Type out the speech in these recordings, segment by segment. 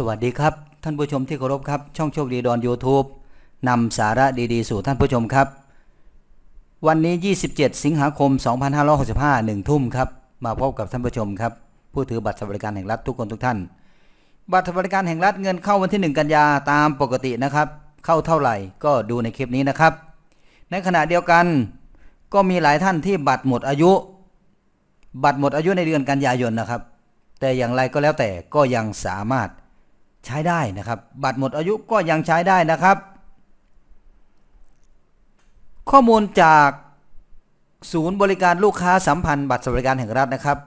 สวัสดีครับ ท่านผู้ชมที่เคารพครับ ช่องโชคดีดอน YouTube นำสาระดีๆ สู่ท่านผู้ชมครับ วันนี้ 27 สิงหาคม 2565หนึ่งทุ่มครับ มาพบกับท่านผู้ชมครับ ผู้ถือบัตรสวัสดิการแห่งรัฐทุกคนทุกท่าน บัตรสวัสดิการแห่งรัฐเงินเข้าวันที่ 1 กันยาตามปกตินะครับ เข้าเท่าไหร่ก็ดูในคลิปนี้นะครับ ในขณะเดียวกันก็มีหลายท่านที่บัตรหมดอายุ บัตรหมดอายุในเดือนกันยายนนะครับ แต่อย่างไรก็แล้วแต่ก็ยังสามารถ ใช้ได้นะครับ บัตรหมดอายุก็ยังใช้ได้นะครับ ข้อมูลจากศูนย์บริการลูกค้าสัมพันธ์บัตรสวัสดิการแห่งรัฐนะครับ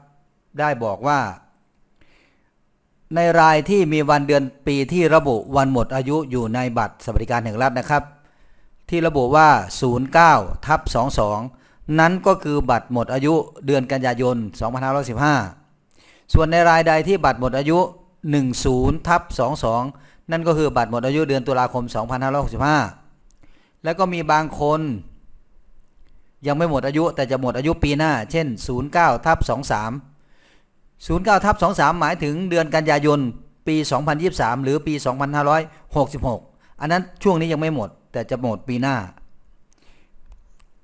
ได้บอกว่า ในรายที่มีวันเดือนปีที่ระบุวันหมดอายุอยู่ในบัตรสวัสดิการแห่งรัฐนะครับ ที่ระบุว่า 09ทับ22 นั้นก็คือบัตรหมดอายุเดือนกันยายน 2515 ส่วนในรายใดที่บัตรหมดอายุ 10ทับ22 นั่นก็คือบัตรหมดอายุเดือนตุลาคม 2565 แล้วก็มีบางคนยังไม่หมดอายุแต่จะหมดอายุปีหน้า เช่น 09ทับ23 09ทับ23 หมายถึงเดือนกันยายนปี 2023 หรือปี 2566 อันนั้นช่วงนี้ยังไม่หมด แต่จะหมดปีหน้า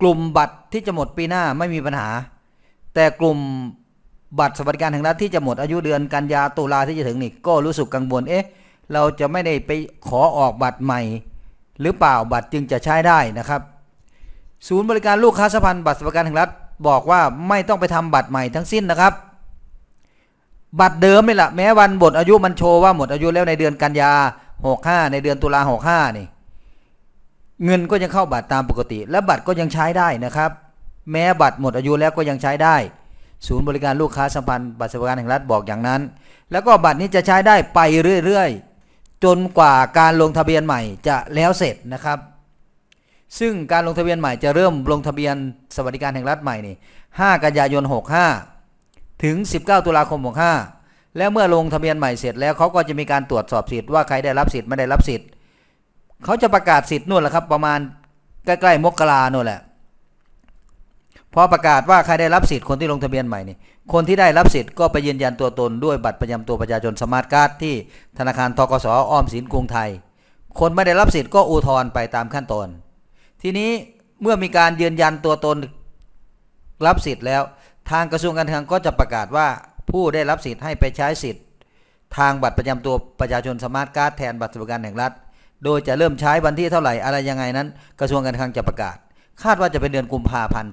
กลุ่มบัตรที่จะหมดปีหน้าไม่มีปัญหา แต่กลุ่ม บัตรสวัสดิการแห่งรัฐที่จะหมดอายุเดือนกันยาตุลาที่จะถึงนี่ก็รู้สึกกังวลเอ๊ะ เราจะไม่ได้ไปขอออกบัตรใหม่ หรือเปล่าบัตรจึงจะใช้ได้นะครับ ศูนย์บริการลูกค้าสัมพันธ์บัตรสวัสดิการแห่งรัฐบอกว่าไม่ต้องไปทำบัตรใหม่ทั้งสิ้นนะครับ บัตรเดิมนี่แหละแม้วันหมดอายุมันโชว์ว่าหมดอายุแล้วในเดือนกันยา65 ในเดือนตุลา65นี่เงินก็ยังเข้าบัตรตามปกติ และบัตรก็ยังใช้ได้นะครับ แม้บัตรหมดอายุแล้วก็ยังใช้ได้ ศูนย์บริการลูกค้าสัมพันธ์บัตรสวัสดิการแห่งรัฐบอกอย่างนั้น แล้วก็บัตรนี้จะใช้ได้ไปเรื่อยๆ จนกว่าการลงทะเบียนใหม่จะแล้วเสร็จนะครับ ซึ่งการลงทะเบียนใหม่จะเริ่มลงทะเบียนสวัสดิการแห่งรัฐใหม่นี่5กันยายน 65 ถึง 19 ตุลาคม 65 แล้วเมื่อลงทะเบียนใหม่เสร็จแล้วเขาก็จะมีการตรวจสอบสิทธิ์ว่าใครได้รับสิทธิ์ไม่ได้รับสิทธิ์เขาจะประกาศสิทธิ์นู่นแหละครับ ประมาณใกล้ๆมกราโน่นแหละ พอประกาศว่าใครได้รับสิทธิ์คนที่ลงทะเบียนใหม่นี่คนที่ได้รับสิทธิ์ก็ไปยืนยันตัวตนด้วยบัตรประจำตัวประชาชนสมาร์ทการ์ดที่ธนาคารทกสออมสินกรุงไทย คนไม่ได้รับสิทธิ์ก็อุทธรณ์ไปตามขั้นตอน ทีนี้เมื่อมีการยืนยันตัวตนรับสิทธิ์แล้ว ทางกระทรวงการคลังก็จะประกาศว่าผู้ได้รับสิทธิ์ให้ไปใช้สิทธิ์ ทางบัตรประจำตัวประชาชนสมาร์ทการ์ดแทนบัตรสวัสดิการแห่งรัฐ โดยจะเริ่มใช้วันที่เท่าไหร่อะไรยังไงนั้น กระทรวงการคลังจะประกาศ คาดว่าจะเป็นเดือนกุมภาพันธ์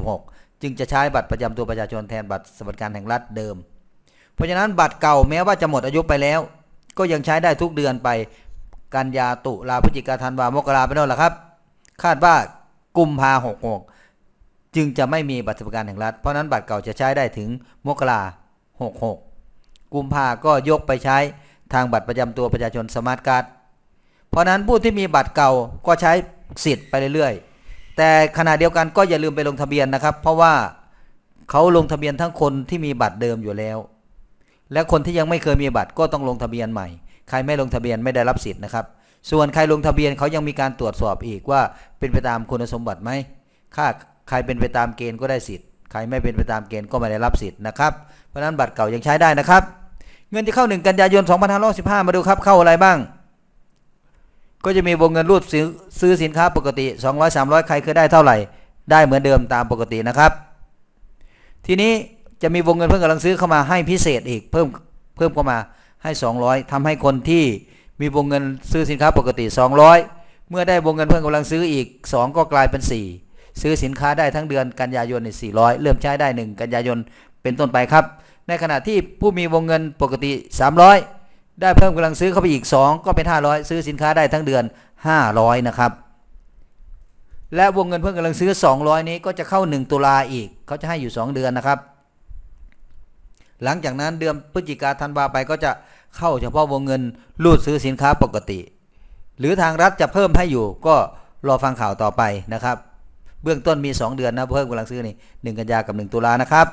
2516 จึงจะใช้บัตรประจำตัวประชาชนแทนบัตรสวัสดิการแห่งรัฐเดิม เพราะฉะนั้นบัตรเก่าแม้ว่าจะหมดอายุไปแล้ว ก็ยังใช้ได้ทุกเดือนไป กันยาตุลาพฤศจิกาธันวามกราไปโน่นแหละครับ คาดว่ากุมภาหกหกจึงจะไม่มีบัตรสวัสดิการแห่งรัฐ เพราะนั้นบัตรเก่าจะใช้ได้ถึงมกราหกหกกุมภาก็ยกไปใช้ทางบัตรประจำตัวประชาชนสมาร์ทการ์ด เพราะฉะนั้นผู้ที่มีบัตรเก่าก็ใช้สิทธิ์ไปเรื่อยๆ แต่ขณะเดียวกันก็อย่าลืมไปลงทะเบียนนะครับ เพราะว่าเขาลงทะเบียนทั้งคนที่มีบัตรเดิมอยู่แล้ว และคนที่ยังไม่เคยมีบัตรก็ต้องลงทะเบียนใหม่ ใครไม่ลงทะเบียนไม่ได้รับสิทธิ์นะครับ ส่วนใครลงทะเบียนเขายังมีการตรวจสอบอีกว่าเป็นไปตามคุณสมบัติไหมถ้าใครเป็นไปตามเกณฑ์ก็ได้สิทธิ์ ใครไม่เป็นไปตามเกณฑ์ก็ไม่ได้รับสิทธิ์นะครับ เพราะฉะนั้นบัตรเก่ายังใช้ได้นะครับ เงินที่เข้า 1 กันยายน 2515 มาดูครับเข้าอะไรบ้าง ก็จะมีวงเงินรูดซื้อสินค้าปกติ 200 300 ใครเคยได้เท่าไหร่ ได้เหมือนเดิมตามปกตินะครับ ทีนี้จะมีวงเงินเพิ่มกำลังซื้อเข้ามาให้พิเศษอีกเพิ่มเพิ่มเข้ามาให้ 200ทำให้คนที่มีวงเงินซื้อสินค้าปกติ 200 เมื่อได้วงเงินเพิ่มกำลังซื้ออีก 2 ก็กลายเป็น 4 ซื้อสินค้าได้ทั้งเดือนกันยายนใน400 เริ่มใช้ได้ 1 กันยายนเป็นต้นไปครับ ในขณะที่ผู้มีวงเงินปกติ 300 ได้เพิ่มกำลังซื้อเข้าไปอีก 2 ก็เป็น 500 ซื้อสินค้าได้ทั้งเดือน 500 นะครับ และวงเงินเพิ่มกำลังซื้อ 200 นี้ก็จะเข้า 1 ตุลาอีก เขาจะให้อยู่ 2 เดือนนะครับ หลังจากนั้นเดือนพฤศจิกาธันวาไปก็จะเข้าเฉพาะวงเงินรูดซื้อสินค้าปกติ หรือทางรัฐจะเพิ่มให้อยู่ก็รอฟังข่าวต่อไปนะครับ เบื้องต้นมี 2 เดือนนะเพิ่มกำลังซื้อนี่1กันยากับ 1 ตุลานะครับ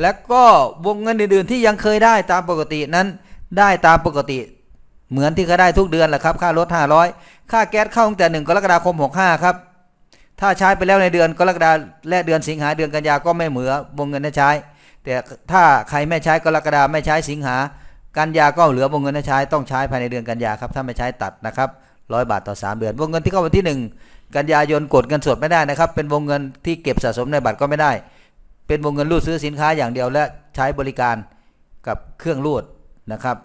และก็วงเงินอื่นๆที่ยังเคยได้ตามปกตินั้น ได้ตามปกติ เหมือนที่เขาได้ทุกเดือนแหละครับ ค่ารถ 500 ค่าแก๊สเข้าตั้งแต่ 1 กรกฎาคม 65 ครับ ถ้าใช้ไปแล้วในเดือนกรกฎาและเดือนสิงหาเดือนกันยาก็ไม่เหมือวงเงินที่ใช้ แต่ถ้าใครไม่ใช้กรกฎาไม่ใช้สิงหากันยาก็เหลือวงเงินให้ใช้ต้องใช้ภายในเดือนกันยาครับถ้าไม่ใช้ตัดนะครับร้อยบาทต่อ 3 เดือน วงเงินที่เข้าวันที่ 1 กันยายนกดเงินสดไม่ได้นะครับ เป็นวงเงินที่เก็บสะสมในบัตรก็ไม่ได้ เป็นวงเงินรูดซื้อสินค้าอย่างเดียวและใช้บริการกับเครื่องรูดนะครับ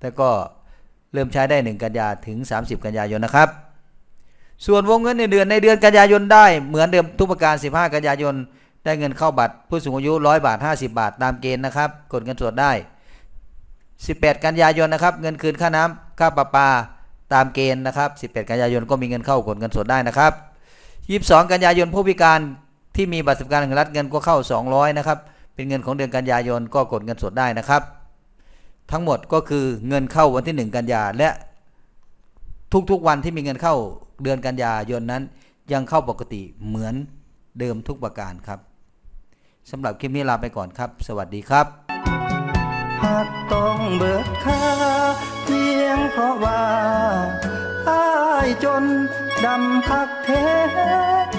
แต่ก็เริ่มใช้ได้ 1 กันยาถึง 30 กันยายนนะครับ ส่วนวงเงินในเดือนในเดือนกันยายนได้เหมือนเดิมทุกประการ 15 กันยายน ได้เงินเข้าบัตร ผู้สูงอายุ 100 บาท 50 บาท ตามเกณฑ์นะครับ กดเงินสดได้ 18 กันยายนนะครับ เงินคืนค่าน้ำค่าประปาตามเกณฑ์นะครับ 18 กันยายนก็มีเงินเข้ากดเงินสดได้นะครับ 22 กันยายนผู้พิการ ที่มีบัตรสวัสดิการแห่งรัฐเงินก็เข้า 200นะครับเป็นเงินของเดือนกันยายนก็กดเงินสดได้นะครับ ทั้งหมดก็คือเงินเข้าวันที่ 1 กันยาและทุกๆวันที่มีเงินเข้าเดือนกันยายนนั้น ยังเข้าปกติเหมือนเดิมทุกประการครับสำหรับคลิปนี้ลาไปก่อนครับ สวัสดีครับ หากต้องเบิดค่าเพียงเพราะว่าอายจนดำพักเท